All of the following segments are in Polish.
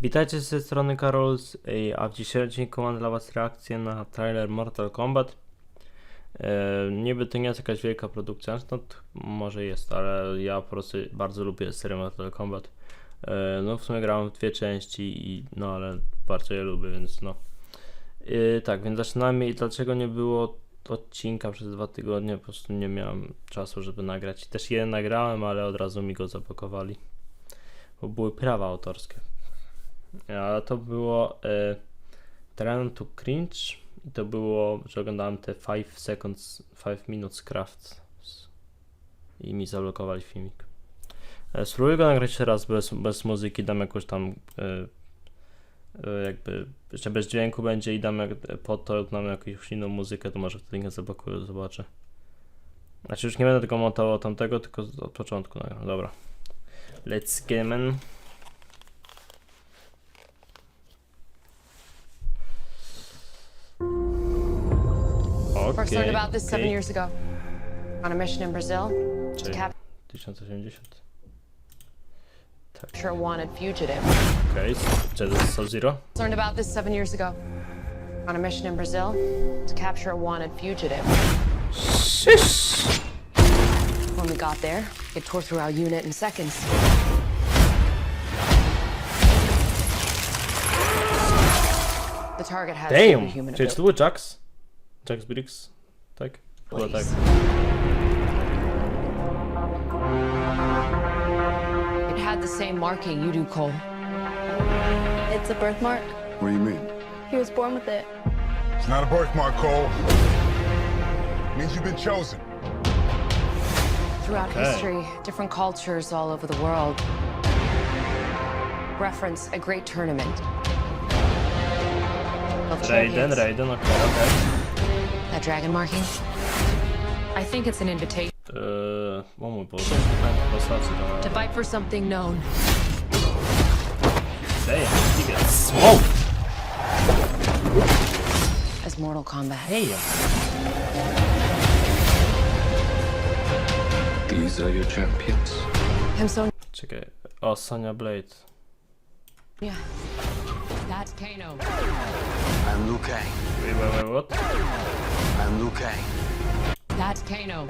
Witajcie z tej strony Karols, a w dzisiejszym odcinku mam dla was reakcję na trailer Mortal Kombat. E, niby to nie jest jakaś wielka produkcja, no to może jest, ale ja po prostu bardzo lubię serię Mortal Kombat. E, no w sumie grałem w dwie części, i, no ale bardzo je lubię, więc no. E, tak, więc zaczynamy i dlaczego nie było odcinka przez dwa tygodnie, po prostu nie miałem czasu, żeby nagrać. Też jeden nagrałem, ale od razu mi go zablokowali, bo były prawa autorskie. A to było e, to Cringe i to było, że oglądałem te 5 seconds, 5 minutes craft i mi zablokowali filmik. E, spróbuję go nagrać raz bez, bez muzyki, dam jakąś tam e, e, jakby, jeszcze bez dźwięku będzie i dam jak, pod to dam jakąś inną muzykę, to może wtedy nie zablokuję, zobaczę. Znaczy już nie będę tego montował tamtego, tylko od początku nagram, dobra. Let's get man. First learned about this seven years ago. On a mission in Brazil to capture 1080. a wanted fugitive. Okej, czy to jest Sub-Zero? Learned about this seven years ago. On a mission in Brazil to capture a wanted fugitive. When we got there, it tore through our unit in seconds. The target had Damn! superhuman Czyli czy to ability. był Jax? Jax Briggs? Tak? Chyba tak. It had the same marking you do, Cole. It's a birthmark. What do you mean? He was born with it. It's not a birthmark, Cole. It means you've been chosen. Throughout Okay. history, different cultures all over the world reference a great tournament. of Raiden, champions. Raiden, okej, okej. That dragon marking? I think it's an invitation uh, Eee, postaci, to fight for something known. Damn, he gets smoked! as Mortal Kombat. Damn! These are your champions. I'm so Czekaj, o, oh, Sonya Blade. yeah. That's Kano. I'm Liu Kang. Wait, wait, wait, what? I'm Liu Kang. That's Kano.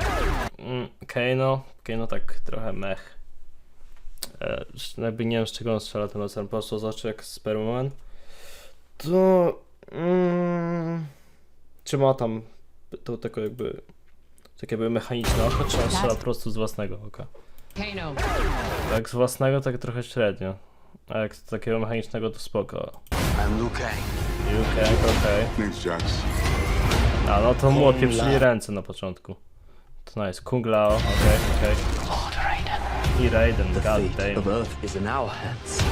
Mm, Kano, Kano tak trochę mech. E, jakby nie wiem z czego on strzela ten laser, po prostu zobaczył jak Superman. To... Mm, czy ma tam to tylko jakby... Takie jakby mechaniczne oko, czy on strzela po prostu z własnego oka? Kano. Jak z własnego tak trochę średnio. A jak z takiego mechanicznego to spoko. I'm Liu Kang. UK, okej. Name's Jax. A no to mu odpieprzyli ręce na początku. To nice. Kung Lao, okej, okej. Lord Raiden. I Raiden, god Fate of damn. Earth is in our hands.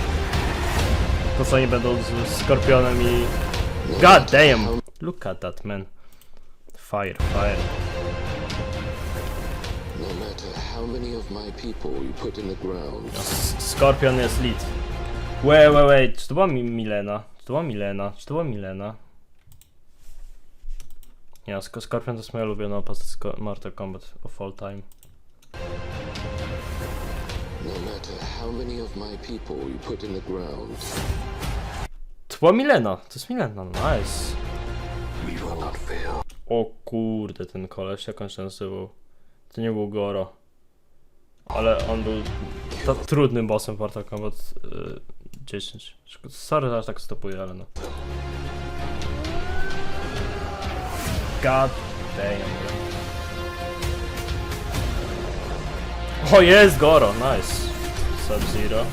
To co oni będą z Skorpionem i... God damn! Look at that man. Fire, fire. No Skorpion jest lit. Wait, wait, wait. Czy to była Mi- Milena? Czy to była Milena? Czy to była Milena? Nie, Sk- Skorpion to jest moja ulubiona postać Mortal Kombat of all time. no matter how many of my people you put in the ground, To była Milena, to jest Milena, nice. O kurde, ten koleś, jak on się nazywał? To nie był Goro. Ale on był ta, trudnym bossem w Mortal Kombat y, 10. Szko- Sorry, że aż tak stopuję, ale no. God damn. Oh, o, jest Goro, nice. Sub-Zero.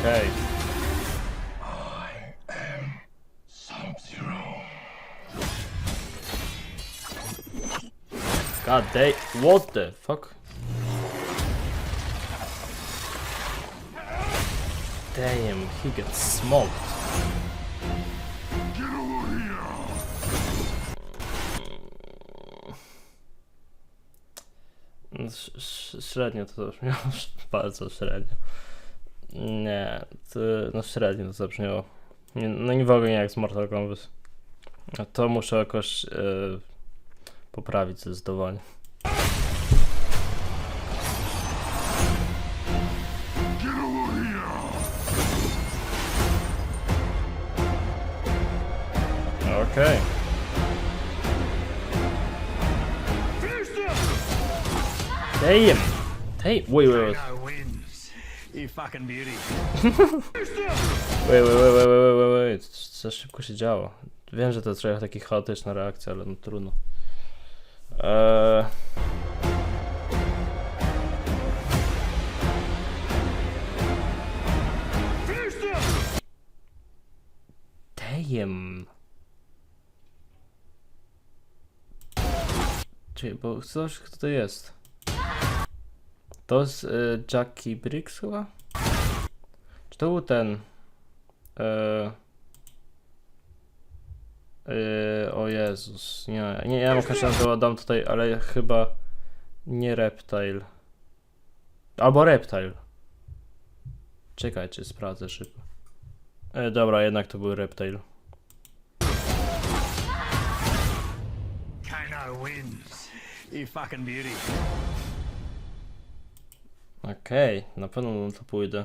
Okay. I am Sub-Zero. God damn, what the fuck? Damn, he gets smoked. średnio, to zabrzmiało bardzo średnio. Nie, to, no średnio to zabrzmiało. Nie, no nie w ogóle nie jak z Mortal Kombat. A to muszę jakoś yy, poprawić zdecydowanie. Okej. Okay. Damn! Hey, wait, wait, wait. You fucking beauty. Wait, wait, wait, wait, wait, wait, wait. Za szybko się działo. Wiem, że to trochę taki chaotyczna reakcja, ale no trudno. Eee... Damn. Czyli, bo zobaczyć, kto to jest. To jest y, Jackie Briggs chyba? Czy to był ten? Eee... Eee, o Jezus, nie, nie, ja każdy nazywa dam tutaj, ale chyba nie Reptile. Albo Reptile. Czekajcie, sprawdzę szybko. E, dobra, jednak to był Reptile. Kano wins. You fucking beauty. Okej, na pewno na to pójdę.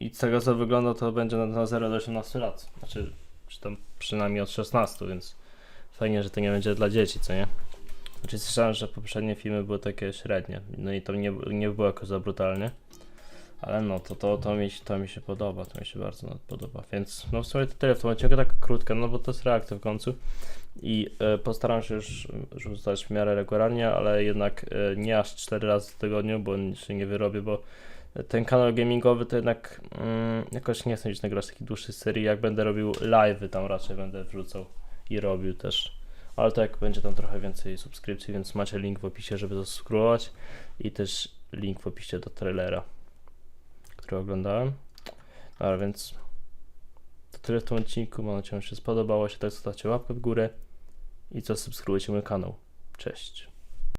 I z tego co wygląda, to będzie na, na 0 do 18 lat. Znaczy, czy tam przynajmniej od 16, więc fajnie, że to nie będzie dla dzieci, co nie? Znaczy, słyszałem, że poprzednie filmy były takie średnie, no i to nie, nie było jakoś za brutalnie. Ale no, to, to, to, mi, to mi się podoba, to mi się bardzo nawet podoba. Więc no w sumie to tyle w tym odcinku, tak krótka, no bo to jest reakcja w końcu. I e, postaram się już rzucać w miarę regularnie, ale jednak e, nie aż 4 razy w tygodniu, bo się nie wyrobię, bo ten kanał gamingowy to jednak mm, jakoś nie chcę już nagrywać takich dłuższych serii. Jak będę robił live'y, tam raczej będę wrzucał i robił też. Ale to jak będzie tam trochę więcej subskrypcji, więc macie link w opisie, żeby zasubskrybować i też link w opisie do trailera, który oglądałem. Dobra, więc to tyle w tym odcinku. Mam nadzieję, że się spodobało. Jeśli tak, zostawcie łapkę w górę i zasubskrybujcie mój kanał. Cześć.